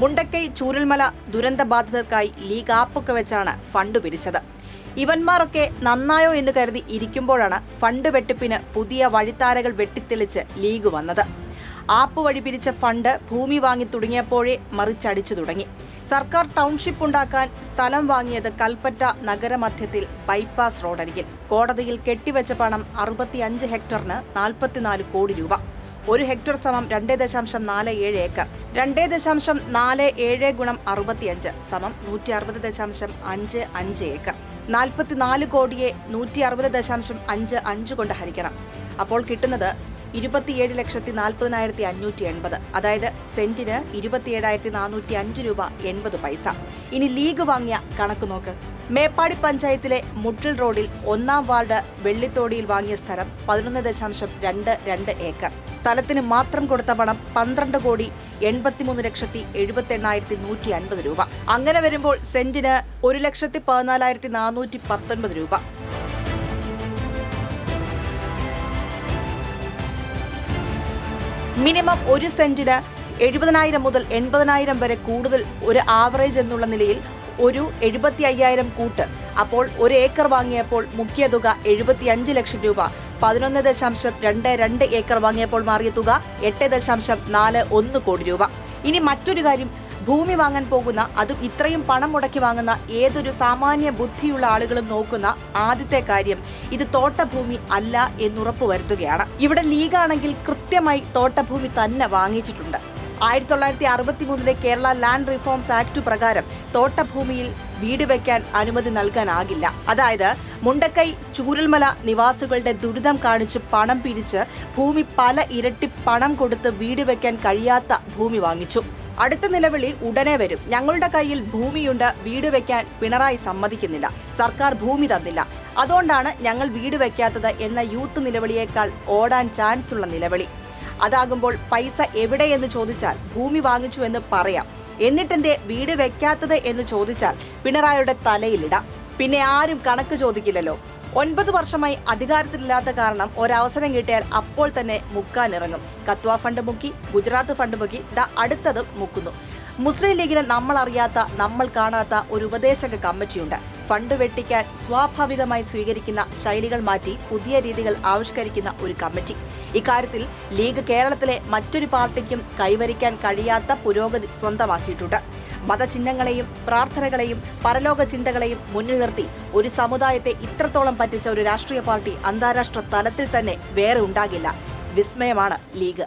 മുണ്ടക്കൈ ചൂരൽമല ദുരന്ത ബാധിതർക്കായി ലീഗ് ആപ്പൊക്കെ വെച്ചാണ് ഫണ്ട് പിരിച്ചത്. ഇവന്മാരൊക്കെ നന്നായോ എന്ന് കരുതി ഇരിക്കുമ്പോഴാണ് ഫണ്ട് വെട്ടിപ്പിന് പുതിയ വഴിത്താരകൾ വെട്ടിത്തെളിച്ച് ലീഗ് വന്നത്. ആപ്പ് വഴി പിരിച്ച ഫണ്ട് ഭൂമി വാങ്ങി തുടങ്ങിയപ്പോഴേ മറിച്ചടിച്ചു തുടങ്ങി. സർക്കാർ ടൗൺഷിപ്പ് ഉണ്ടാക്കാൻ സ്ഥലം വാങ്ങിയത് കൽപ്പറ്റ നഗരമധ്യത്തിൽ ബൈപ്പാസ് റോഡരികിൽ. കോടതിയിൽ കെട്ടിവെച്ച പണം അറുപത്തിയഞ്ച് ഹെക്ടറിന് നാൽപ്പത്തിനാല് കോടി രൂപ. ഒരു ഹെക്ടർ സമം രണ്ട് ദശാംശം നാല് ഏഴ് ഏക്കർ. രണ്ട് ദശാംശം നാല് ഏഴ് ഗുണം അറുപത്തിയഞ്ച് സമം നൂറ്റി അറുപത് ദശാംശം അഞ്ച് അഞ്ച് ഏക്കർ. നാൽപ്പത്തിനാല് കോടിയെ നൂറ്റി അറുപത് ദശാംശം അഞ്ച് അഞ്ച് കൊണ്ട് ഹരിക്കണം. അപ്പോൾ കിട്ടുന്നത് ഇരുപത്തിയേഴ് ലക്ഷത്തി നാൽപ്പതിനായിരത്തി അഞ്ഞൂറ്റി എൺപത്. അതായത് സെന്റിന് ഇരുപത്തിയേഴായിരത്തി നാനൂറ്റി അഞ്ച് രൂപ എൺപത് പൈസ. ഇനി ലീഗ് വാങ്ങിയ കണക്ക് നോക്ക്. മേപ്പാടി പഞ്ചായത്തിലെ മുട്ടിൽ റോഡിൽ ഒന്നാം വാർഡ് വെള്ളിത്തോടിയിൽ വാങ്ങിയ സ്ഥലം പതിനൊന്ന് ദശാംശം രണ്ട് രണ്ട് ഏക്കർ. സ്ഥലത്തിന് മാത്രം കൊടുത്ത പണം പന്ത്രണ്ട് കോടി എൺപത്തിമൂന്ന് ലക്ഷത്തി എഴുപത്തി എണ്ണായിരത്തി നൂറ്റി അൻപത് രൂപ. അങ്ങനെ വരുമ്പോൾ സെന്റിന് ഒരു ലക്ഷത്തി പതിനാലായിരത്തി നാനൂറ്റി പത്തൊൻപത് രൂപ. മിനിമം ഒരു സെന്റിന് എഴുപതിനായിരം മുതൽ എൺപതിനായിരം വരെ കൂടുതൽ ഒരു ആവറേജ് എന്നുള്ള നിലയിൽ ഒരു എഴുപത്തി അയ്യായിരം കൂട്ട്. അപ്പോൾ ഒരു ഏക്കർ വാങ്ങിയപ്പോൾ മുഖ്യ തുക എഴുപത്തിയഞ്ച് ലക്ഷം രൂപ. പതിനൊന്ന് ദശാംശം രണ്ട് രണ്ട് ഏക്കർ വാങ്ങിയപ്പോൾ മാറിയ തുക എട്ട് ദശാംശം നാല് ഒന്ന് കോടി രൂപ. ഇനി മറ്റൊരു കാര്യം ഭൂമി വാങ്ങാൻ പോകുന്ന അതും ഇത്രയും പണം മുടക്കി വാങ്ങുന്ന ഏതൊരു സാമാന്യ ബുദ്ധിയുള്ള ആളുകളും നോക്കുന്ന ആദ്യത്തെ കാര്യം ഇത് തോട്ടഭൂമി അല്ല എന്നുറപ്പ് വരുത്തുകയാണ് ഇവിടെ ലീഗാണെങ്കിൽ കൃത്യമായി തോട്ടഭൂമി തന്നെ വാങ്ങിച്ചിട്ടുണ്ട്. ആയിരത്തി തൊള്ളായിരത്തി അറുപത്തി മൂന്നിലെ കേരള ലാൻഡ് റിഫോംസ് ആക്ട് പ്രകാരം തോട്ടഭൂമിയിൽ വീട് വയ്ക്കാൻ അനുമതി നൽകാനാകില്ല. അതായത് മുണ്ടക്കൈ ചൂരൽമല നിവാസികളുടെ ദുരിതം കാണിച്ച് പണം പിരിച്ച് ഭൂമി പല ഇരട്ടി പണം കൊടുത്ത് വീട് വയ്ക്കാൻ കഴിയാത്ത ഭൂമി വാങ്ങിച്ചു. അടുത്ത നിലവിളി ഉടനെ വരും. ഞങ്ങളുടെ കയ്യിൽ ഭൂമിയുണ്ട് വീട് വെക്കാൻ പിണറായി സമ്മതിക്കുന്നില്ല. സർക്കാർ ഭൂമി തന്നില്ല. അതുകൊണ്ടാണ് ഞങ്ങൾ വീട് വെക്കാത്തത് എന്ന യൂത്ത് നിലവിളിയേക്കാൾ ഓടാൻ ചാൻസ് ഉള്ള നിലവിളി. അതാകുമ്പോൾ പൈസ എവിടെയെന്ന് ചോദിച്ചാൽ ഭൂമി വാങ്ങിച്ചു എന്ന് പറയാം. എന്നിട്ടെന്തേ വീട് വെക്കാത്തത് എന്ന് ചോദിച്ചാൽ പിണറായിയുടെ തലയിലിടാം പിന്നെ ആരും കണക്ക് ചോദിക്കില്ലല്ലോ. ഒൻപത് വർഷമായി അധികാരത്തിലില്ലാത്ത കാരണം ഒരവസരം കിട്ടിയാൽ അപ്പോൾ തന്നെ മുക്കാനിറങ്ങും. കത്വ ഫണ്ട് മുക്കി ഗുജറാത്ത് ഫണ്ട് മുക്കി ദ അടുത്തതും മുക്കുന്നു. മുസ്ലിം ലീഗിന് നമ്മൾ അറിയാത്ത നമ്മൾ കാണാത്ത ഒരു ഉപദേശക കമ്മിറ്റിയുണ്ട്. ഫണ്ട് വെട്ടിക്കാൻ സ്വാഭാവികമായി സ്വീകരിക്കുന്ന ശൈലികൾ മാറ്റി പുതിയ രീതികൾ ആവിഷ്കരിക്കുന്ന ഒരു കമ്മിറ്റി. ഇക്കാര്യത്തിൽ ലീഗ് കേരളത്തിലെ മറ്റൊരു പാർട്ടിക്കും കൈവരിക്കാൻ കഴിയാത്ത പുരോഗതി സ്വന്തമാക്കിയിട്ടുണ്ട്. മതചിഹ്നങ്ങളെയും പ്രാർത്ഥനകളെയും പരലോക ചിന്തകളെയും മുന്നിൽ നിർത്തി ഒരു സമുദായത്തെ ഇത്രത്തോളം പറ്റിച്ച ഒരു രാഷ്ട്രീയ പാർട്ടി അന്താരാഷ്ട്ര തലത്തിൽ തന്നെ വേറെ ഉണ്ടാകില്ല. വിസ്മയമാണ് ലീഗ്.